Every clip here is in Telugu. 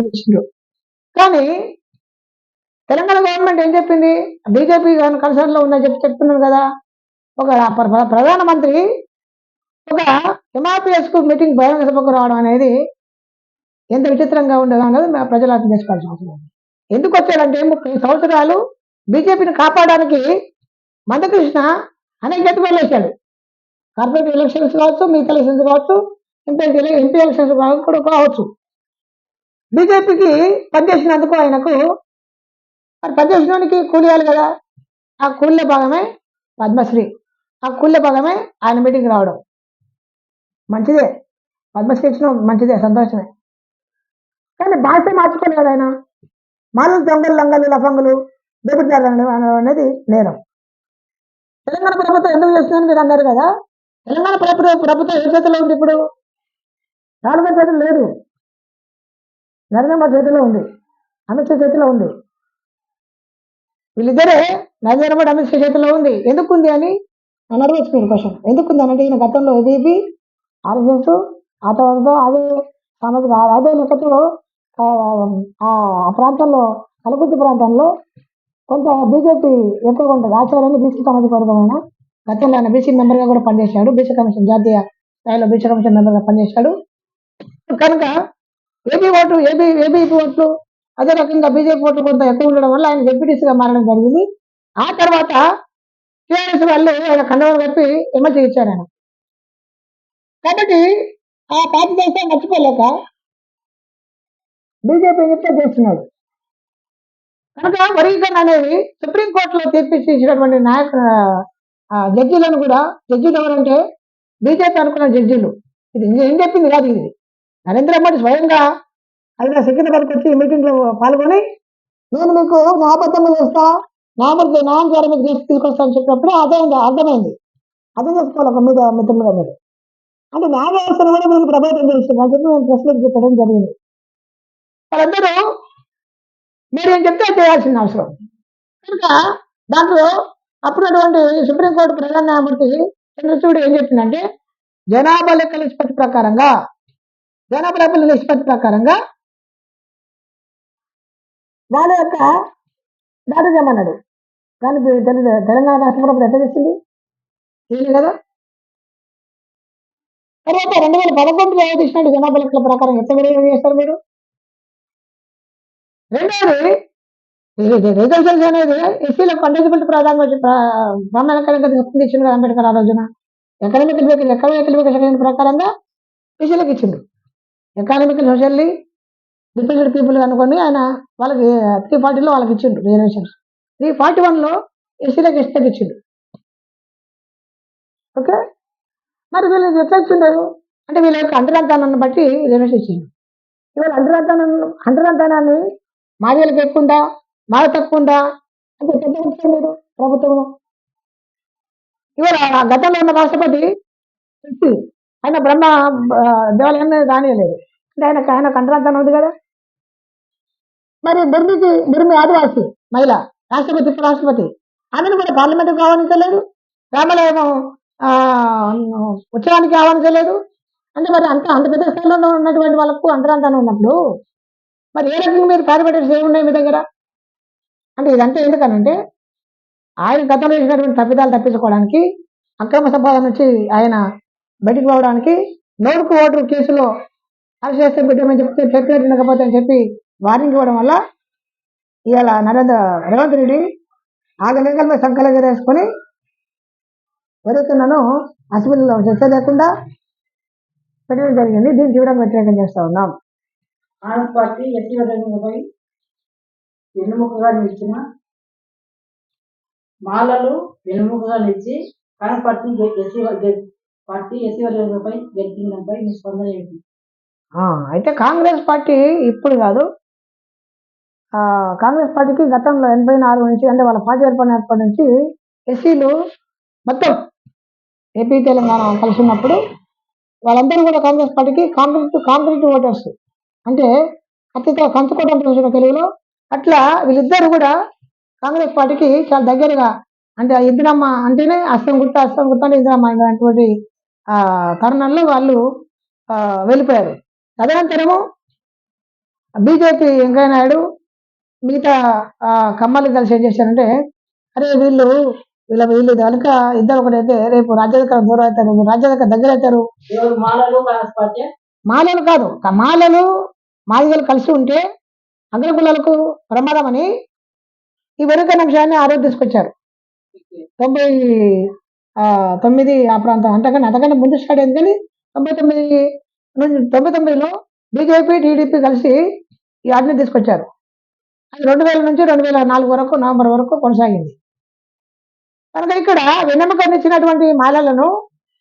ఇచ్చిండ్రు కానీ తెలంగాణ గవర్నమెంట్ ఏం చెప్పింది? బీజేపీ కన్సర్న్లో ఉందని చెప్పి చెప్తున్నారు కదా. ఒక ప్రధానమంత్రి ఒక ఎంఆర్పిఎస్కు మీటింగ్ బహిరంగ సభకు రావడం అనేది ఎంత విచిత్రంగా ఉండదు అన్నది మా ప్రజలు అర్థం చేసుకోవాల్సిన అవసరం ఉంది. ఎందుకు వచ్చాడంటే ముప్పై సంవత్సరాలు బీజేపీని కాపాడడానికి మందకృష్ణ అనేక ఎత్తుకొని వేశాడు. కార్పొరేట్ ఎలక్షన్స్ కావచ్చు మిగతా ఎలక్షన్స్ కావచ్చు ఎంపీ ఎంపీ ఎలక్షన్స్ కావచ్చు కూడా కావచ్చు. బీజేపీకి పనిచేసినందుకు ఆయనకు మరి పనిచేసినోనికి కూలియాలి కదా. ఆ కూలిలో భాగమే పద్మశ్రీ. ఆ కూలిలో భాగమే ఆయన మీటింగ్ రావడం. మంచిదే. పద్మశ్రీ ఇచ్చిన మంచిదే సంతోషమే. కానీ భాష మార్చుకోలేదు ఆయన. మాలు దొంగలు లంగలు లఫంగులు దెబ్బతారు అనేది నేరం. తెలంగాణ ప్రభుత్వం ఎందుకు చేస్తుందని మీరు అన్నారు కదా. తెలంగాణ ప్రభుత్వం ప్రభుత్వం ఏ చేతిలో ఉంది ఇప్పుడు? రాష్ట్ర లేదు. నరేంద్ర చేతిలో ఉంది. అమిత్ షా చేతిలో ఉంది. వీళ్ళిద్దరే నరేంద్రమ్మ అమిత్ షా చేతిలో ఉంది. ఎందుకు ఉంది అని అని అడగచ్చు మీరు క్వశ్చన్. ఎందుకు ఉంది అంటే ఈయన గతంలో ఏబీపీ ఆర్ఎస్ఎస్ ఆ తర్వాత అదే సామాజిక అదే లెక్కతో ఆ, ఆ ప్రాంతంలో కలకుర్తి ప్రాంతంలో కొంత బీజేపీ ఎక్కువగా ఉంటుంది. ఆచార్యాన్ని బీసీ సామాజిక వర్గమైన గతంలో ఆయన బీసీ మెంబర్గా కూడా పనిచేశాడు. బీసీ కమిషన్ జాతీయ స్థాయిలో బీసీ కమిషన్ మెంబర్గా పనిచేశాడు. కనుక ఏబీ ఓట్లు ఏబీ ఏబీపీ ఓట్లు అదే రకంగా బీజేపీ ఓట్లు కొంత ఎక్కువ ఉండడం వల్ల ఆయన డెప్యూటీసీగా మారడం జరిగింది. ఆ తర్వాత టీఆర్ఎస్ వాళ్ళు ఆయన కండవాలు కప్పి ఎమ్మెల్సీ ఇచ్చారు ఆయన. కాబట్టి ఆ పార్టీ దేశాన్ని మర్చిపోలేక బీజేపీ ఏం చెప్తే చేస్తున్నాడు కనుక వర్గీకరణ అనేది సుప్రీంకోర్టులో తీర్పిచ్చి ఇచ్చినటువంటి నాయక ఆ, జడ్జీలను కూడా జడ్జీలు ఎవరంటే బీజేపీ అనుకున్న జడ్జీలు. ఇది ఏం చెప్పింది కాదు ఇది. నరేంద్ర మోడీ స్వయంగా ఆయన సికింద్రాబాద్కి వచ్చి మీటింగ్లో పాల్గొని నేను మీకు న్యాయబద్ధంగా చేస్తా న్యాయబద్ధ నా ద్వారా మీకు చేసి తీసుకొస్తా అని చెప్పినప్పుడు అదే అర్థమైంది. అర్థం చేసుకోవాలి ఒక మీద మిత్రులుగా మీరు అంటే నా వ్యవస్థను కూడా మీరు ప్రభావితం చేస్తున్నారు. అని చెప్పి నేను ప్రశ్నలు చెప్పడం జరిగింది? వాళ్ళందరూ మీరు ఏం చెప్తే చేయాల్సిన అవసరం. కనుక దాంట్లో అప్పుడున్నటువంటి సుప్రీంకోర్టు ప్రధాన న్యాయమూర్తి చంద్రచూడ్ ఏం చెప్పిందంటే జనాభా లెక్కల నిష్పత్తి ప్రకారంగా జనాభా నిష్పత్తి ప్రకారంగా వాళ్ళ యొక్క డాటా చేయమన్నాడు కానీ ఇప్పుడు తెలంగాణ రాష్ట్ర ప్రభుత్వం ఎట్లా చేసింది? తెలియదు కదా? తర్వాత రెండు వేల పదకొండులో ఏది ఇచ్చినట్టు జనాభా లెక్కల ప్రకారం? ఎంత వినియోగం చేస్తారు మీరు? రెండవది రిజర్వేషన్స్ అనేది ఎస్సీలకు కంటెసిబిలిటీ ప్రాధాన్యత ప్రామాణికంగా తీసుకుని ఇచ్చింది అంబేద్కర్ ఆ రోజున. ఎకనామిక్ ఎకనామిక్ ప్రకారంగా ఎస్సీలకు ఇచ్చిండు. ఎకానమికల్ సోషల్లీ డిపెండెడ్ పీపుల్ అనుకొని ఆయన వాళ్ళకి త్రీ ఫార్టీలో వాళ్ళకి ఇచ్చిండు రిజర్వేషన్స్ త్రీ ఫార్టీ వన్లో ఎస్సీలకు ఎస్టీలకు ఇచ్చిండు. ఓకే? మరి వీళ్ళు ఎట్లా ఇచ్చిండారు? అంటే వీళ్ళ యొక్క అంటరాంతానాన్ని బట్టి రిజర్వేషన్ ఇచ్చిండు. ఇవాళ అంటరాంతానాన్ని అంటరాంతానాన్ని మాదిలకు ఎక్కువ ఉందా మాది తక్కువ ఉందా అంటే ఎట్లా చెప్తారు మీరు ప్రభుత్వం ఇవాళ గతంలో ఉన్న రాష్ట్రపతి ఆయన బ్రహ్మ దేవాలయాన్ని రానియలేదు. అంటే ఆయన ఆయన కంటరాంతానం ఉంది కదా? మరి బిర్మికి బిర్మి ఆదివాసి మహిళ రాష్ట్రపతి ఉపరాష్ట్రపతి. ఆమెను కూడా పార్లమెంట్కి ఆహ్వానించలేదు? రామాలయం ఉత్సవానికి ఆహ్వానించలేదు? అంటే మరి అంత అంత పెద్ద స్థాయిలో ఉన్నటువంటి వాళ్ళకు అంతరాంతానం ఉన్నప్పుడు మరి ఏ రకంగా మీరు కార్పొరేటర్స్ ఏమున్నాయి మీ దగ్గర? అంటే ఇదంతా ఎందుకనంటే ఆయన గతంలో చేసినటువంటి తప్పిదాలు తప్పించుకోవడానికి అక్రమ సంపాదన నుంచి ఆయన బయటికి పోవడానికి నోటుకు ఓటు కేసులో అరెస్ట్ చేస్తే పెట్టమని చెప్తే చెప్పినట్టు ఉండకపోతే అని చెప్పి వార్నింగ్ ఇవ్వడం వల్ల ఇవాళ నరేంద్ర రేవంత్ రెడ్డి ఆగలింగల మీద సంకలం వేసుకొని ఎవరైతున్నానో అసెంబ్లీలో చర్చ లేకుండా పెట్టడం జరిగింది. దీన్ని తీవ్రంగా వ్యతిరేకం చేస్తూ ఉన్నాం. కాంగ్రెస్ పార్టీ ఎస్సీ వర్గంపై వెన్నుముకగా నిలిచిన మాలలు వెన్నుముకగా నిలిచి Congress party SC party SC మీ స్పందన ఏంటి? ఆ, అయితే కాంగ్రెస్ పార్టీ ఇప్పుడు కాదు. ఆ, కాంగ్రెస్ పార్టీకి గతంలో ఎనభై నాలుగు నుంచి అంటే వాళ్ళ పార్టీ ఏర్పడినప్పటి నుంచి ఎస్సీలు మొత్తం ఏపీ తెలంగాణ కలిసి ఉన్నప్పుడు వాళ్ళందరూ కూడా కాంగ్రెస్ పార్టీకి కాంక్రీట్ కాంక్రీట్ ఓటర్స్. అంటే కత్తితో కంచుకోవడం చూసిన తెలుగులో అట్లా వీళ్ళిద్దరు కూడా కాంగ్రెస్ పార్టీకి చాలా దగ్గరగా అంటే ఆ అంటేనే అస్తం గుర్త అస్తం గుర్త అంటే ఇద్దరమ్మ అనేటువంటి ఆ తరుణంలో వాళ్ళు ఆ, వెళ్ళిపోయారు. తదనంతరము బీజేపీ వెంకయ్య నాయుడు మిగతా కమ్మలు కలిసి ఏం చేశారంటే అరే వీళ్ళు వీళ్ళ వీళ్ళు కనుక ఇద్దరు ఒకటైతే రేపు రాజ్యాధికారం దూరం అవుతారు రాజ్యాధికారం దగ్గర అవుతారు. మాలలు కాదు మాలలు మాదిగలు కలిసి ఉంటే అగ్రకులాలకు ప్రమాదం అని ఈ వెనుక అంశాన్ని ఆ రోజు తీసుకొచ్చారు. తొంభై తొమ్మిది ఆ ప్రాంతం. అంతకన్నా అంతకన్నా ముందు స్టార్ట్ అయింది కానీ తొంభై తొమ్మిది నుంచి తొంభై తొమ్మిదిలో బీజేపీ టీడీపీ కలిసి ఈ ఆర్డిని తీసుకొచ్చారు. అది రెండు వేల నుంచి రెండు వేల నాలుగు వరకు నవంబర్ వరకు కొనసాగింది. కనుక ఇక్కడ వెన్నెముక ఇచ్చినటువంటి మాలలను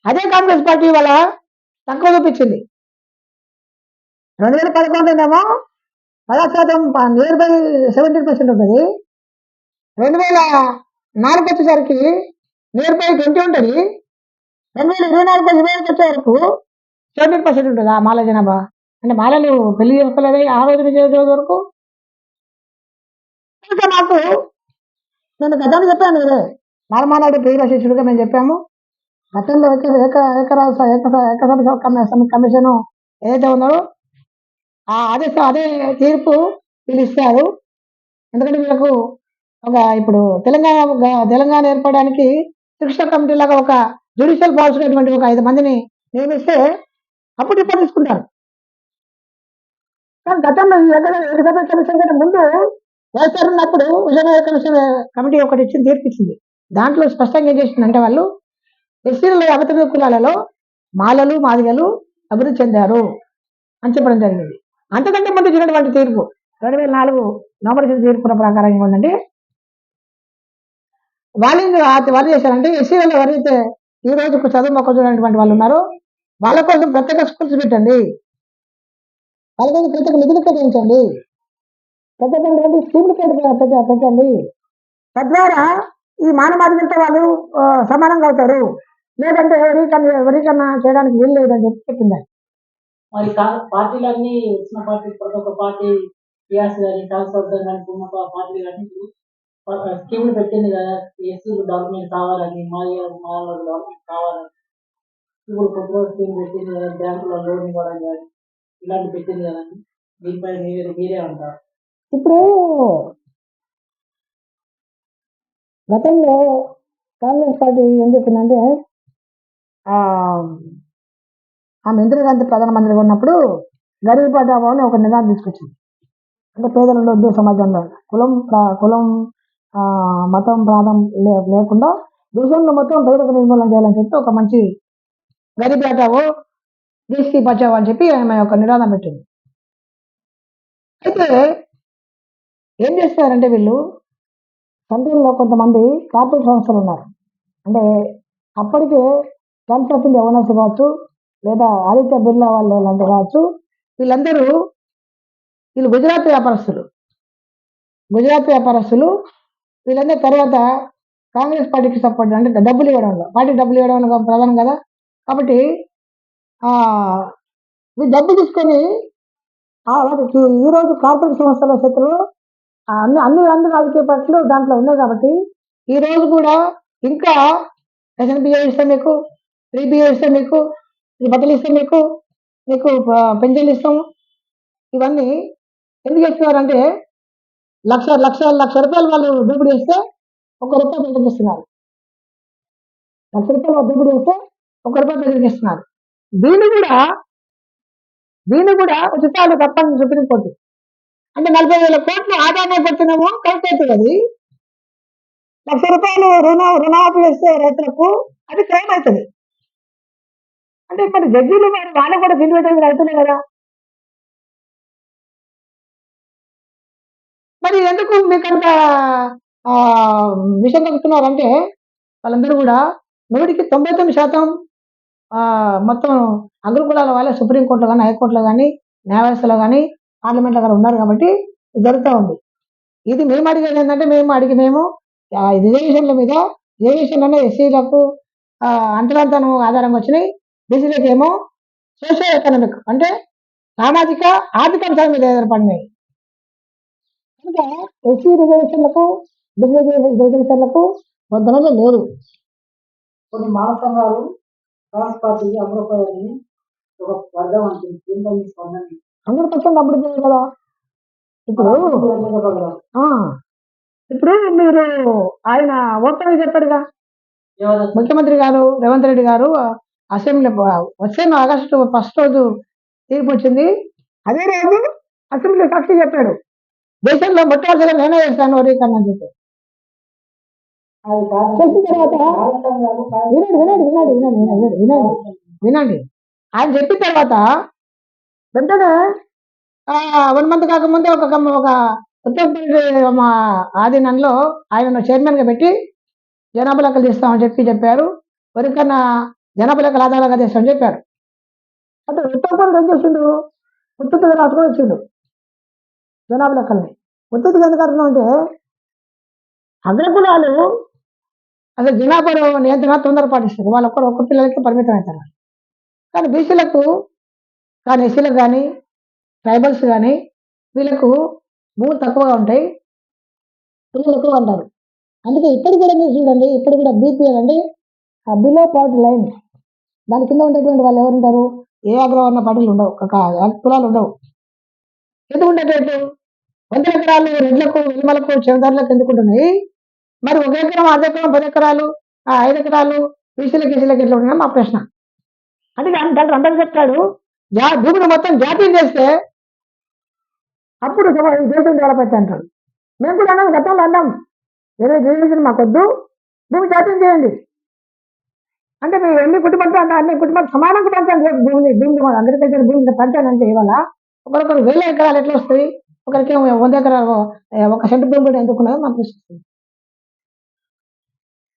అదే కాంగ్రెస్ పార్టీ వాళ్ళ తక్కువ చూపించింది. రెండు వేల పదకొండునేమో పదహారు శాతం నియర్ బై సెవెంటీ పర్సెంట్ ఉంటుంది. రెండు వేల నాలుగు వచ్చేసరికి నియర్ బై ట్వంటీ ఉంటుంది? రెండు వేల ఇరవై నాలుగు ఇరవై ఐదుకి వచ్చే వరకు సెవెంటీన్ పర్సెంట్ ఉంటుంది ఆ మాల జనాభా? అంటే మాలలు పెళ్ళి చేసుకోలేదు ఆ రోజు నుంచి ఈ రోజు వరకు? ఇంకా నాకు నేను గతంలో చెప్పాను కదా నార్మానాడు ప్రియ శిష్యుడిగా మేము చెప్పాము. గతంలో ఏక ఏక ఏకరాజ ఏక ఏకసభ కమిషన్ కమిషన్ ఏదైతే ఉందో ఆ అదే అదే తీర్పు వీళ్ళు ఇస్తారు ఎందుకంటే వీళ్ళకు ఒక ఇప్పుడు తెలంగాణ తెలంగాణ ఏర్పడడానికి శిక్షణ కమిటీ లాగా ఒక జ్యుడిషియల్ పవర్స్ ఉన్నటువంటి ఒక ఐదు మందిని నియమిస్తే అప్పుడు రిపోర్ట్ తీసుకుంటారు. కానీ గతంలో ఈ కమిషన్ కంటే ముందు వైఎస్ఆర్ ఉన్నప్పుడు విజయనగర కమిషన్ కమిటీ ఒకటి ఇచ్చింది తీర్పిచ్చింది. దాంట్లో స్పష్టంగా ఏం చేసిందంటే వాళ్ళు ఎస్సీల అవతల కులాలలో మాలలు మాదిగలు అభివృద్ధి చెందారు అని చెప్పడం జరిగింది. అంతకంటే ముందు ఇచ్చినటువంటి తీర్పు రెండు వేల నాలుగు నవంబర్ తీర్పు ప్రకారం ఏముందంటే వాళ్ళు ఏం- ఆ- వాళ్ళు చేశారంటే ఎస్సీలలో ఎవరైతే ఈ రోజు చదువు మొక్క చూడనటువంటి వాళ్ళు ఉన్నారో వాళ్ళ కోసం ప్రత్యేక స్కూల్స్ పెట్టండి. వాళ్ళ కోసం ప్రత్యేక నిధులు కేటాయించండి. ప్రత్యేకమైనటువంటి స్కూల్ పెట్టండి. తద్వారా ఈ మానవాధికంతో వాళ్ళు సమానంగా అవుతారు. లేదంటే ఎవరికన్నా ఎవరికన్నా చేయడానికి వీలు లేదని చెప్పి చెప్పింది. మరి పార్టీలన్నీ వచ్చిన పార్టీ ప్రతి ఒక్క పార్టీ టిఆర్ఎస్ కానీ కాంగ్రెస్ కానీ పార్టీలు కానీ స్కీములు పెట్టింది కదా ఎస్సీలు డెవలప్మెంట్ కావాలని మాయ మాల డెవలప్మెంట్ కావాలని. ఇప్పుడు కొత్తగా స్కీమ్ పెట్టింది కదా బ్యాంకులో లోన్ ఇవ్వడం కానీ ఇలాంటి పెట్టింది కదండి దీనిపై మీరే మీరే అంటారు. ఇప్పుడు గతంలో కాంగ్రెస్ పార్టీ ఏం చెప్పిందంటే ఆ, ఆమె ఇందిరాగాంధీ ప్రధానమంత్రిగా ఉన్నప్పుడు గరీబ్ హఠావో అని ఒక నినాదం తీసుకొచ్చింది. అంటే పేదలు వద్దు సమాజంలో కులం కులం మతం ప్రాంతం లే- లేకుండా దేశంలో మొత్తం పేదరిక నిర్మూలన చేయాలని చెప్పి ఒక మంచి గరీబ్ హఠావో దేశీ బచావో అని చెప్పి ఆమె ఒక నినాదం పెట్టింది. అయితే ఏం చేస్తారంటే వీళ్ళు? కంట్రీలో కొంతమంది కార్పొరేట్ సంస్థలు ఉన్నారు. అంటే అప్పటికే టైమ్స్ ఆఫ్ ఇండియా ఓనర్స్ కావచ్చు లేదా ఆదిత్య బిర్లా వాళ్ళు లాంటి కావచ్చు వీళ్ళందరూ వీళ్ళు గుజరాత్ వ్యాపారస్తులు. గుజరాత్ వ్యాపారస్తులు వీళ్ళందరూ తర్వాత కాంగ్రెస్ పార్టీకి సపోర్ట్ అంటే డబ్బులు ఇవ్వడంలో పార్టీ డబ్బులు ఇవ్వడం ప్రధానం కదా. కాబట్టి ఆ, డబ్బు తీసుకొని ఈరోజు ఈ రోజు కార్పొరేట్ సంస్థల చేతిలో అన్ని అన్ని అన్ని రాజకీయ పార్టీలు దాంట్లో ఉన్నాయి కాబట్టి ఈ రోజు కూడా ఇంకా ఎస్ఎన్బిఏ బియ్యం ఇస్తాం మీకు త్రీబిఏ బియ్యం ఇస్తాం మీకు ఈ బట్టలు ఇస్తాం మీకు మీకు పెన్షన్లు ఇస్తాము. ఇవన్నీ ఎందుకు ఇస్తున్నారంటే లక్ష లక్ష లక్ష రూపాయలు వాళ్ళు దోపిడీ చేస్తే ఒక రూపాయి బయటకు ఇస్తున్నారు లక్ష రూపాయలు వాళ్ళు దోపిడీ చేస్తే ఒక రూపాయి బయటకు ఇస్తున్నారు దీన్ని కూడా దీన్ని కూడా ఉచితాలు తప్పని సుప్రీంకోర్టు అంటే నలభై వేల కోట్లు ఆదాయం పెడుతున్నాము కరెక్ట్ అవుతుంది అది. లక్ష రూపాయలు రుణ రుణమాఫీ చేస్తే రైతులకు అది క్రైమ్ అవుతుంది. అంటే మరి జడ్జీలు మరి వాళ్ళు కూడా బిల్లు పెట్టేది రైతులే కదా. మరి ఎందుకు మీకు అంత ఆ, విషయం కలుగుతున్నారంటే వాళ్ళందరూ కూడా నూటికి తొంభై తొమ్మిది శాతం ఆ, మొత్తం అగ్రకులాల వాళ్ళే సుప్రీంకోర్టులో కానీ హైకోర్టులో కానీ న్యాయవ్యవస్థలో కానీ పార్లమెంట్లో కానీ ఉన్నారు కాబట్టి ఇది జరుగుతూ ఉంది. ఇది మేము అడిగేది ఏంటంటే మేము అడిగి మేము రిజర్వేషన్ల మీద రిజర్వేషన్లోనే ఎస్సీలకు అంతరాంతనం ఆధారంగా వచ్చినాయి. బీసీలకు ఏమో సోషల్ ఎకనామిక్ అంటే సామాజిక ఆర్థిక అంశాల మీద ఏర్పడినాయి కనుక ఎస్సీ రిజర్వేషన్లకు బీసీ రిజర్వేషన్లకు పొద్దునలో లేదు కొన్ని మాల సంఘాలు కాంగ్రెస్ ఒక వర్గం అంటుంది. దీనిపై మీ స్పందన హండ్రెడ్ పర్సెంట్ అభివృద్ధి కదా. ఇప్పుడు ఇప్పుడు మీరు ఆయన ఓపెన్ చెప్పాడుగా. ముఖ్యమంత్రి గారు రేవంత్ రెడ్డి గారు అసెంబ్లీ వచ్చే ఆగస్టు ఫస్ట్ రోజు తీర్పు వచ్చింది. అదే రోజు అసెంబ్లీ సాక్షి చెప్పాడు. దేశంలో మొట్టమొదటిగా నేనే చేస్తాను వరీకరణ అని చెప్పి. తర్వాత. వినండి వినండి వినండి వినండి వినండి వినండి వినండి. ఆయన చెప్పిన తర్వాత వెంటనే వన్ మంత్ కాకముందే ఒక ఒక ఉత్తరప్రదేశ్ మా ఆధీనంలో ఆయన చైర్మన్గా పెట్టి జనాభా లెక్కలు తీస్తామని చెప్పి చెప్పారు. వరికన్నా జనాభా లెక్కలు ఆధారంగా తీస్తామని చెప్పారు. అంటే ఉత్తరప్రదేశ్ ఏం చేసిండు? ఉత్తుగా రాసుకొని వచ్చిండు. జనాభా లెక్కల్ని ఉత్తుగా ఎందుకు అర్థం అంటే అగ్రకులాలు అసలు జనాభా నియంత్రణ తొందర పాటిస్తారు. వాళ్ళు ఒక్కరు ఒక్క పిల్లలకి పరిమితం అవుతారు. కానీ బీసీలకు కానీ ఎస్సీలకు కానీ ట్రైబల్స్ కానీ వీళ్ళకు భూములు తక్కువగా ఉంటాయి. పిల్లలు ఎక్కువ ఉంటారు. అందుకే ఇక్కడ కూడా మీరు చూడండి ఇప్పుడు కూడా బీపీఎల్ అండి బిలో పావర్టీ లైన్ దాని కింద ఉండేటువంటి వాళ్ళు ఎవరు ఉంటారు? ఏ అగ్రవర్ణ పార్టీలు ఉండవు. ఒక కులాలు ఉండవు. ఎందుకు ఉండేటట్టు? వంద ఎకరాలు రెడ్లకు వెలుమలకు చెవదారులకు ఎందుకుంటున్నాయి? మరి ఒక ఎకరం అర్ధ ఎకరం పది ఎకరాలు ఆ ఐదు ఎకరాలు బీసీలకు కేసీలకు ఎట్లా ఉన్నాయి మా ప్రశ్న. అంటే దాని డాక్టర్ అందరూ చెప్తాడు జా భూమిని మొత్తం జాతీయం చేస్తే అప్పుడు దేశం డెవలప్ అవుతుంది అంటాడు. మేము కూడా అన్నాం గతంలో అన్నాం ఏదో రిజర్వేషన్ మాకొద్దు భూమి జాతీయం చేయండి. అంటే మీరు ఎన్ని కుటుంబాలతో అంటే అన్ని కుటుంబాలు సమానంగా పంచండి భూమిని భూమిని అగ్రికల్చర్ భూమిని పంచాలి ఇవాళ ఒకరికొకరు వేల ఎకరాలు ఎట్లా వస్తాయి? ఒకరికి వంద ఎకరాలు ఒక సెంటు భూమి కూడా ఉన్నదో మాకు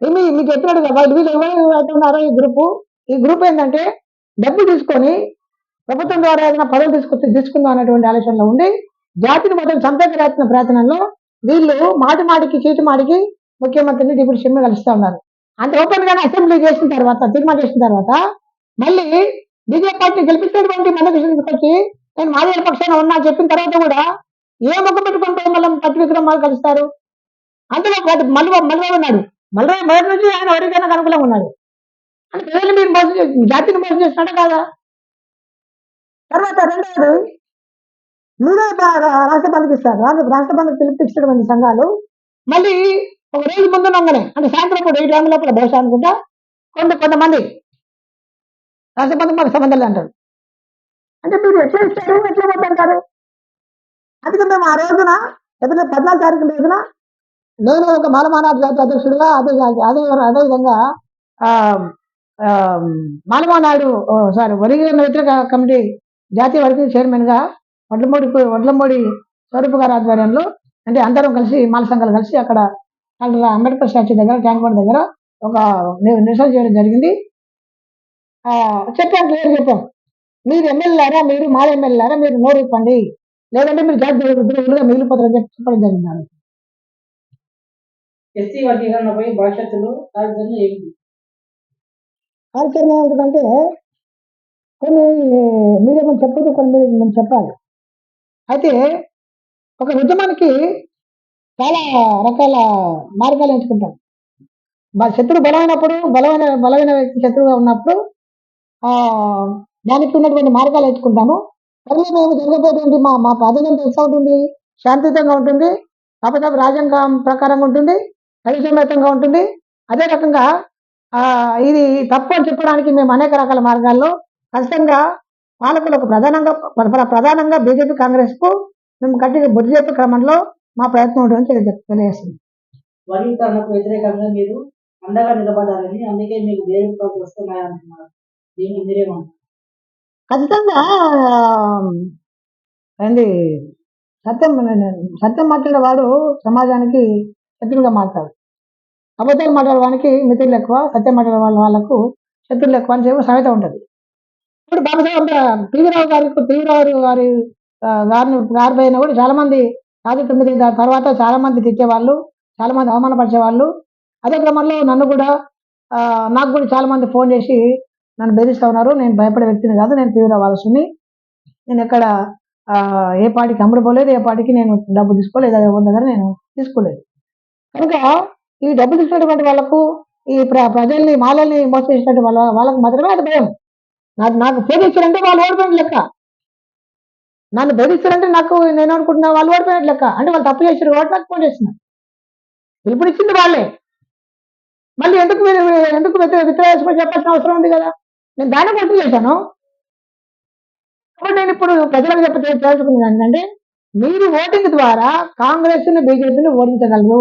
ఏమి మీకు చెప్పినట్టు కదా వీళ్ళు ఎవరు ఈ గ్రూపు? ఈ గ్రూప్ ఏంటంటే డబ్బు తీసుకొని ప్రభుత్వం ద్వారా ఏదైనా పదవులు తీసుకొచ్చి తీసుకుందాం అనేటువంటి ఆలోచనలో ఉండి జాతిని మొత్తం సంతకరాసిన ప్రయత్నంలో వీళ్ళు మాటి మాటికి చీటి మాటికి ముఖ్యమంత్రిని డిప్యూటీ సీఎం కలుస్తూ ఉన్నారు. అంత ఓపెన్ గానే అసెంబ్లీ చేసిన తర్వాత తీర్మానం చేసిన తర్వాత మళ్ళీ బీజేపీ పార్టీ గెలిపించినటువంటి మందకృష్ణ తీసుకొచ్చి నేను మాదిరి పక్షాన ఉన్నా చెప్పిన తర్వాత కూడా ఏ ముఖం పెట్టుకుంటే మళ్ళీ పట్టి విక్రమాలు కలుస్తారు? అందులో వాటి మళ్ళీ మళ్ళీ ఉన్నాడు. మళ్ళీ మొదటి నుంచి ఆయన ఎవరికైనా అనుకూలంగా ఉన్నాడు. అంటే ప్రజలు మీరు మోసం చేసి- జాతిని మోసం చేస్తున్నాడు కాదా? తర్వాత రెండవది మీరే రాష్ట్ర బంధుకి ఇస్తారు రాష్ట్ర రాష్ట్ర బంధుకు పిలిపించడం సంఘాలు మళ్ళీ ఒక రోజు ముందు నమ్మనే అంటే సాయంత్రం పూట ఈ టైం లోపల బహుశా అనుకుంటా కొంత కొంతమంది రాష్ట్ర బంధుకు మాకు సంబంధాలు అంటారు అంటే మీరు ఎట్లా ఇస్తారు? ఎట్లా వద్దంటారు అందుకే మేము ఆ రోజున ఎప్పుడైతే పద్నాలుగు తారీఖు రోజున నేను ఒక మాలమానాడు జాతి అధ్యక్షుడిగా అదే అదే అదేవిధంగా మాలమానాడు సారీ వరిగిన వ్యతిరేక కమిటీ జాతీయ వర్కింగ్ చైర్మన్గా వడ్లమూడి వడ్లమూడి స్వరూప్ గారి ఆధ్వర్యంలో అంటే అందరం కలిసి మాల సంఘాలు కలిసి అక్కడ డాక్టర్ అంబేద్కర్ స్టాచ్యూ దగ్గర ట్యాంక్ బండ్ దగ్గర ఒక నిరసన చేయడం జరిగింది. చెప్పాం క్లియర్ చెప్పాం. మీరు ఎమ్మెల్యేలారా మీరు మాల ఎమ్మెల్యేలారా మీరు నోరు ఇప్పండి లేదంటే మీరు జాతి విద్రోహులుగా మిగిలిపోతారని చెప్పి చెప్పడం జరిగింది. ఎస్సీ వర్గీకరణపై భవిష్యత్తులో రాజధాని ఏమిటి ఆశ్చర్యం ఏమిటంటే కొన్ని చెప్పదు కొన్ని మీరు మనం చెప్పాలి. అయితే ఒక ఉద్యమానికి చాలా రకాల మార్గాలు ఎంచుకుంటాం. శత్రువు బలమైనప్పుడు బలమైన బలమైన వ్యక్తి శత్రువుగా ఉన్నప్పుడు దానికి ఉన్నటువంటి మార్గాలు ఎంచుకుంటాము. మళ్ళీ మేము జరగబోయేటువంటి మా మా ప్రాధాన్యత ఎట్లా ఉంటుంది? శాంతియుతంగా ఉంటుంది? కాకపోతే రాజ్యాంగం ప్రకారంగా ఉంటుంది? ప్రజాసమేతంగా ఉంటుంది? అదే రకంగా ఇది తప్పు అని చెప్పడానికి మేము అనేక రకాల మార్గాల్లో ఖచ్చితంగా పాలకులకు ప్రధానంగా ప్రధానంగా బీజేపీ కాంగ్రెస్కు మేము గట్టిగా బుద్ధి చెప్పే క్రమంలో మా ప్రయత్నం ఉంటుందని తెలియజేస్తుంది. వర్గీకరణకు వ్యతిరేకంగా మీరు అండగా నిలబడాలని అందుకే మీకు వేరే వస్తున్నాయని అంటున్నారు. దీన్ని మీరేమంటారు? ఖచ్చితంగా. అండి సత్యం సత్యం మాట్లాడేవాడు సమాజానికి శత్రువుగా మాట్లాడు అబద్ధాలు మాట్లాడేవానికి మిత్రులు ఎక్కువ సత్యం మాట్లాడే వాళ్ళ వాళ్ళకు శత్రువులు ఎక్కువ అని చెప్పి సామెత ఉంటుంది. ఇప్పుడు బాబాసాహెబ్ పీవీరావు గారికి పీవీరావు గారి గారిని గారి పైన కూడా చాలామంది రాజు తొమ్మిది దాని తర్వాత చాలామంది తిట్టేవాళ్ళు చాలామంది అవమానపరిచేవాళ్ళు. అదే క్రమంలో నన్ను కూడా నాకు కూడా చాలామంది ఫోన్ చేసి నన్ను బెదిరిస్తా ఉన్నారు. నేను భయపడే వ్యక్తిని కాదు నేను తీవ్ర వారసుని. నేను ఎక్కడ ఏ పార్టీకి అమ్ముడుపోలేదు ఏ పార్టీకి నేను డబ్బు తీసుకోలేదు అది ఎవరి దగ్గర నేను తీసుకోలేదు. కనుక ఈ డబ్బు తీసుకున్నటువంటి వాళ్ళకు ఈ ప్రజల్ని మాలల్ని మోసం చేసినట్టు వాళ్ళ వాళ్ళకు మాత్రమే అది భయం. నాకు నాకు ఫోన్ వాళ్ళు ఓడిపోయిన లెక్క. నన్ను బెదిరిస్తారంటే నాకు నేను అనుకుంటున్నా వాళ్ళు ఓడిపోయినట్టు లెక్క. అంటే వాళ్ళు తప్పు చేసారు కాబట్టి నాకు ఫోన్ చేస్తున్నారు పిలుపునిచ్చింది వాళ్ళే. మళ్ళీ ఎందుకు ఎందుకు వ్యతిరేకమని చెప్పాల్సిన అవసరం ఉంది కదా? నేను దాన్ని గుర్తు చేశాను. కాబట్టి నేను ఇప్పుడు ప్రజలకు చెప్పి తెలుసుకున్నది ఏంటంటే మీరు ఓటింగ్ ద్వారా కాంగ్రెస్ని బీజేపీని ఓడించగలరు.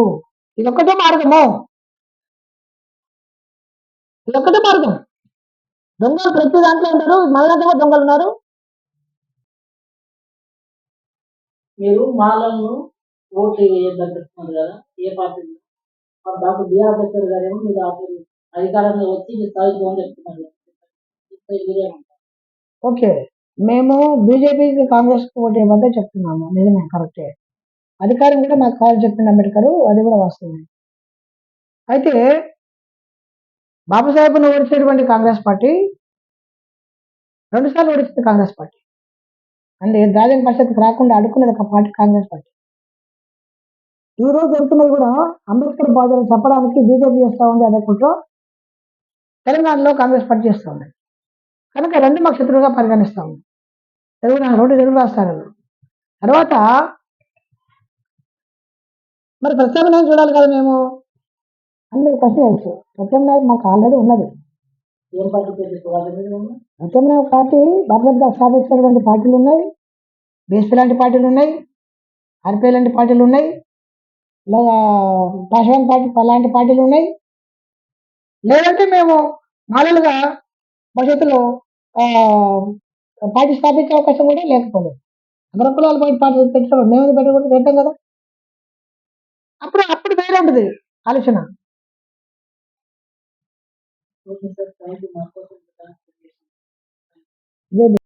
ఇది ఒక్కటే మార్గము. ఇది ఒక్కటే మార్గం. దొంగలు ప్రతి దాంట్లో ఉంటారు. మళ్ళీ దొంగలు ఉన్నారు. మీరు మాలను ఓట్లు వేయద్దంటున్నారు కదా ఏ పార్టీ డాక్టర్ బిఆర్ అంబేద్కర్ గారు ఏమో మీరు అధికారంలో వచ్చి మీరు సాధించమని చెప్తున్నారు. ఓకే. మేము బీజేపీకి కాంగ్రెస్ ఓటు ఇవ్వద్దే చెప్తున్నాము. నిజమే కరెక్టే. అధికారం కూడా మాకు కాల్ చెప్పిన అంబేద్కర్ అది కూడా వస్తుంది అయితే బాబాసాహెబ్ను ఓడించినటువంటి కాంగ్రెస్ పార్టీ రెండుసార్లు ఓడించింది కాంగ్రెస్ పార్టీ. అంటే రాజన్ పరిషత్కి రాకుండా అడుక్కున్నది ఒక పార్టీ కాంగ్రెస్ పార్టీ. ఈ రోజు జరుగుతున్నది కూడా అంబేద్కర్ బాధలు చెప్పడానికి బీజేపీ చేస్తూ ఉంది అదే కుట్ర తెలంగాణలో కాంగ్రెస్ పార్టీ చేస్తూ ఉంది. కనుక రెండు మాకు శత్రువుగా పరిగణిస్తా. ఉంది తెలుగు రెండు తెలుగు రాష్ట్రాలలో తర్వాత మరి ప్రత్యామ్నాయం చూడాలి కదా మేము? అందరికి ప్రశ్న తెలుసు. ప్రత్యామ్నాయం మాకు ఆల్రెడీ ఉన్నది. ప్రత్యామ్నాయ పార్టీ భారతదేశంలో స్థాపించినటువంటి పార్టీలు ఉన్నాయి. బీఎస్పీ లాంటి పార్టీలు ఉన్నాయి. ఆర్పీ లాంటి పార్టీలు ఉన్నాయి. లేదా పాశ్వాన్ పార్టీ లాంటి పార్టీలు ఉన్నాయి. లేదంటే మేము మామూలుగా భవిష్యత్తులో పార్టీ స్థాపించే అవకాశం కూడా లేకపోలేదు. అగ్రకులాల పార్టీ పార్టీ పెట్టినప్పుడు మేము పెట్టకూడదు పెట్టాం కదా? అప్పుడు అప్పుడు వేరే ఉంటుంది ఆలోచన. ఓకే సార్ థ్యాంక్ యూ మా కోసం ఇదే